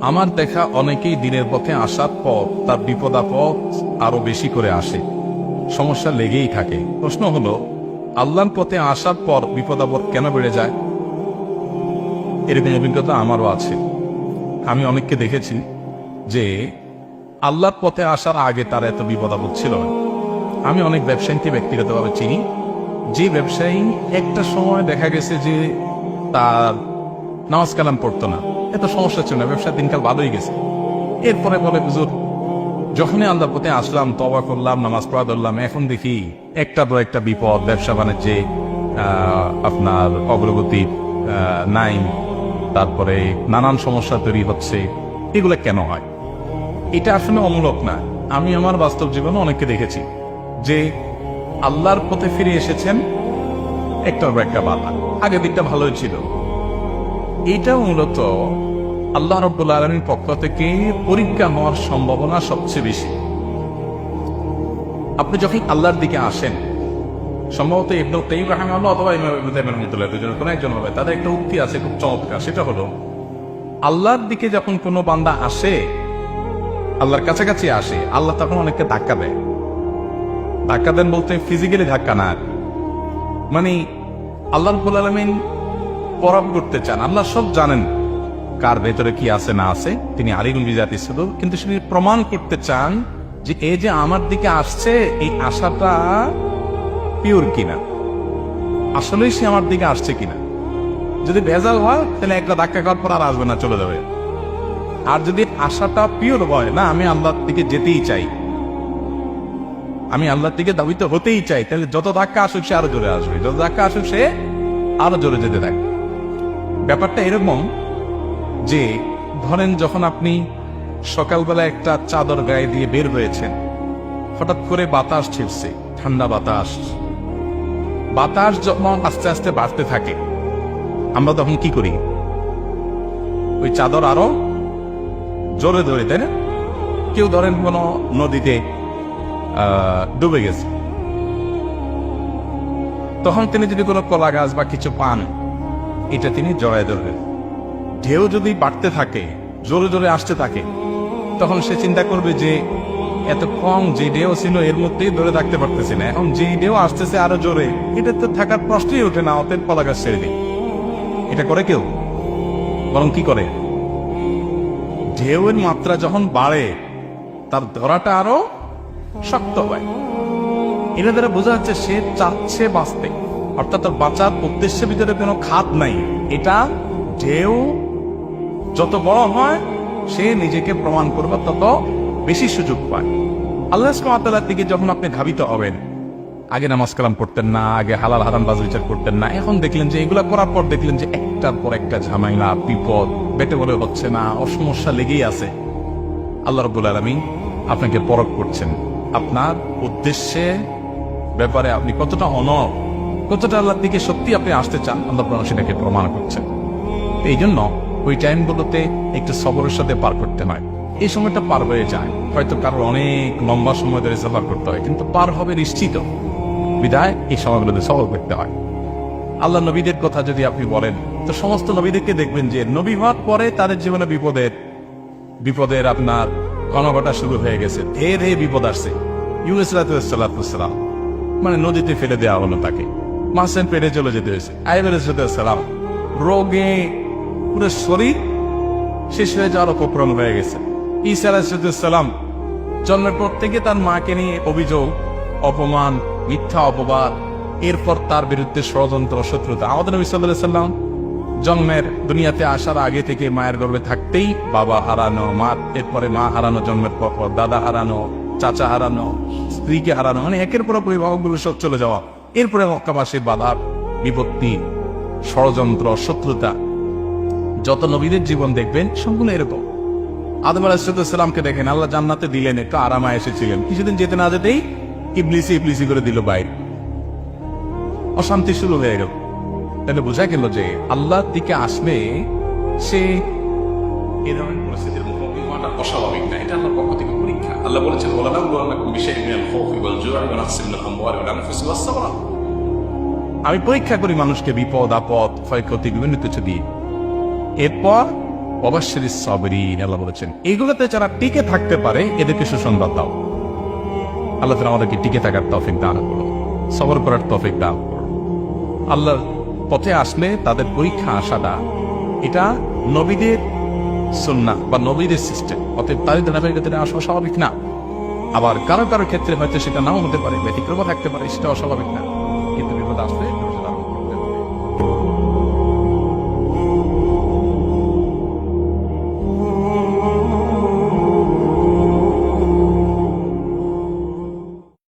আমার দেখা অনেকেই দিনের পথে আসার পর তার বিপদাপদ আরও বেশি করে আসে। সমস্যা লেগেই থাকে। প্রশ্ন হলো, আল্লাহর পথে আসার পর বিপদাপদ কেন বেড়ে যায়? এরকম অভিজ্ঞতা আমারও আছে। আমি অনেককে দেখেছি যে, আল্লাহর পথে আসার আগে তার এত বিপদ আপদ ছিল না। আমি অনেক ব্যবসায়ীকে ব্যক্তিগতভাবে চিনি। যে ব্যবসায়ী একটা সময় দেখা গেছে যে তার নামাজ কালাম পড়তো না। এত সমস্যা ছিল না, ব্যবসার দিনকাল ভালোই গেছে। এরপরে বলে, হুজুর, যখনই আল্লাহ পথে আসলাম তবা করলাম, নামাজ পড়া ধরলাম, এখন দেখি একটা পর একটা বিপদ, ব্যবসা বাণিজ্যে আপনার অগ্রগতি নাই, তারপরে নানান সমস্যা তৈরি হচ্ছে। এগুলো কেন হয়? এটা আসলে অমূলক না। আমি আমার বাস্তব জীবনে অনেককে দেখেছি যে আল্লাহর পথে ফিরে এসেছেন একটার পর একটা বাধা। আগের দিকটা ভালোই ছিল। এটা মূলত আল্লাহ রব্বুল আলমীর পক্ষ থেকে পরীক্ষা হওয়ার সম্ভাবনা সবচেয়ে বেশি। আপনি যখন আল্লাহর দিকে আসেন, সম্ভবত ইবনু তাইম রাহিমাহুল্লাহ অথবা দুজনের কোনো একজন হবে, তাদের একটা উক্তি আছে, খুব চমৎকার। সেটা হলো, আল্লাহর দিকে যখন কোনো বান্দা আসে, আল্লাহর কাছাকাছি আসে, আল্লাহ তখন অনেককে ধাক্কা দেয়। ধাক্কা দেন বলতে ফিজিক্যালি ধাক্কা না। মানে আল্লাহ রব্বুল আলমিন পরব করতে চান। আল্লাহ সব জানেন কার ভেতরে কি আছে, না আছে। তিনি আলিগুল বিজাতি শুধু। কিন্তু তিনি প্রমাণ করতে চান যে এই যে আমার দিকে আসছে, এই আশাটা পিওর কিনা। আসলেই সে আমার দিকে আসছে কিনা। যদি ভেজাল হয়, তাহলে একটা ধাক্কা খাওয়ার পর আর আসবে না, চলে যাবে। আর যদি আশাটা পিওর হয়, না, আমি আল্লাহর দিকে যেতেই চাই। আমি আল্লাহর দিকে দাবিত হতেই চাই, তাহলে যত ধাক্কা আসুক সে আরও জোরে আসবে। যত ধাক্কা আসুক সে আরও জোরে যেতে থাকে ব্যাপারটা এরকম যে, ধরেন যখন আপনি সকালবেলা একটা চাদর গায়ে দিয়ে বের হয়েছেন, হঠাৎ করে বাতাস ছিটছে ঠান্ডা বাতাস। বাতাস যখন আস্তে আস্তে বাড়তে থাকে, আমরা তখন কি করি? ওই চাদর আরও জোরে ধরে, তাই না? কেউ ধরেন কোনো নদীতে ডুবে গেছে। তখন তিনি যদি কোনো কলা গাছ বা কিছু পান এটা তিনি জড়ায় ধরবেন ঢেউ যদি বাড়তে থাকে, জোরে জোরে আসতে থাকে, তখন সে চিন্তা করবে যে, এত কম যে ঢেউ ছিল, এর মধ্যেই ধরে থাকতে পারতেছে না। এখন যে ঢেউ আসতেছে আরও জোরে, এটা তো থাকার প্রশ্নই ওঠে না অতের গাছ ছেড়ে এটা করে কেউ? বরং কি করে? ঢেউয়ের মাত্রা যখন বাড়ে, তার ধরাটা আরও শক্ত হয়। এটা দ্বারা বোঝা যাচ্ছে সে চাচ্ছে বাঁচতে। অর্থাৎ তার বাঁচার উদ্দেশ্যের ভিতরে কোনো খাত নাই। এটা ঢেউ যত বড় হয়, সে নিজেকে প্রমাণ করবে, তত বেশি সুযোগ পায়। আল্লাহ সুবহানাহু দিকে যখন আপনি ধাবিত হবেন, আগে নামাজ কালাম পড়তেন না, আগে হালাল হারাম বাজ বিচার করতেন না, এখন দেখলেন যে এগুলা করার পর দেখলেন যে একটার পর একটা ঝামেলা, বিপদ, বেটে বলে হচ্ছে না, অসমস্যা লেগেই আছে। আল্লাহ রব্বুল আলমী আপনাকে পরখ করছেন। আপনার উদ্দেশ্যে ব্যাপারে আপনি কতটা অনর কতটা আল্লাহর দিকে সত্যি আপনি আসতে চান, আল্লাহ আপনার সেটাকে প্রমাণ করছেন এই জন্য ওই টাইমগুলোতে একটু সবরের সাথে পার করতে হয়। এই সময়টা পার হয়ে যায়। হয়তো কারোর অনেক লম্বা সময় ধরে সফর করতে হয়, কিন্তু পার হবে নিশ্চিত। বিদায়, এই সময়গুলোতে সফর করতে হয়। আল্লাহ নবীদের কথা যদি আপনি বলেন, তো সমস্ত নবীদেরকে দেখবেন যে নবী হওয়ার পরে তাদের জীবনে বিপদের বিপদের আপনার ঘনঘটা শুরু হয়ে গেছে। ধেয়ে ধেয়ে বিপদ আসছে। ইউসালাম মানে নদীতে ফেলে দেওয়া হলো তাকে। মাসেন পেরে চলে যেতে হয়েছে। আইবালাম রোগে পুরো শরীর শেষ হয়ে যাওয়ার উপক্রম হয়ে গেছে। ঈসা আলাহিসাল্লাম জন্মের পর থেকে তার মাকে নিয়ে অভিযোগ, অপমান, মিথ্যা অপবাদ, এরপর তার বিরুদ্ধে ষড়যন্ত্র, শত্রুতা। আমাদের নবী সাল্লাহ সাল্লাম জন্মের দুনিয়াতে আসার আগে থেকে মায়ের গর্ভে থাকতেই বাবা হারানো, মা, এরপরে মা হারানো, জন্মের পর দাদা হারানো, চাচা হারানো, স্ত্রীকে হারানো মানে একের পর পরিবাহগুলো সব চলে যাওয়া। এরপরে মক্কাবাসীর বাধা বিপত্তি, ষড়যন্ত্র, শত্রুতা, যত নবীদের জীবন দেখবেন সম্পূর্ণ এরকম। আদম আলাহিসামকে দেখেন, আল্লাহ জান্নাতে দিলেন, একটু আরামায় এসেছিলেন। কিছুদিন যেতে না যেতেই ইবলিসি ইবলিসি করে দিল বাইরে। অশান্তি শুরু হয়ে গেল। তাহলে বোঝা গেল যে আল্লাহর দিকে আসবে, সে এ ধরনের পরিস্থিতির মুখোমুখি হওয়াটা অস্বাভাবিক না, এটা আল্লাহর পক্ষ থেকে আল্লাহ বলেছেন বলা না বলা বিষয় আমি পরীক্ষা করি মানুষকে বিপদ, আপদ, ক্ষয়ক্ষতি, বিভিন্ন কিছু দিয়ে। এরপর, অবশ্যই সবরিন, আল্লাহ বলেছেন, এগুলোতে যারা টিকে থাকতে পারে, এদেরকে সুসংবাদ দাও। আল্লাহ তালা আমাদেরকে টিকে থাকার তফিক দান করো সবর করার তফিক দান আল্লাহর পথে আসলে তাদের পরীক্ষা আসাটা, এটা নবীদের সুন্না বা নবীদের সিস্টেম অতএব তাদের ধারাবাহিক আসা স্বাভাবিক না। আবার কারও কারও ক্ষেত্রে হয়তো সেটা নাও হতে পারে ব্যতিক্রম থাকতে পারে সেটা অস্বাভাবিক না। কিন্তু বিপদ আসলে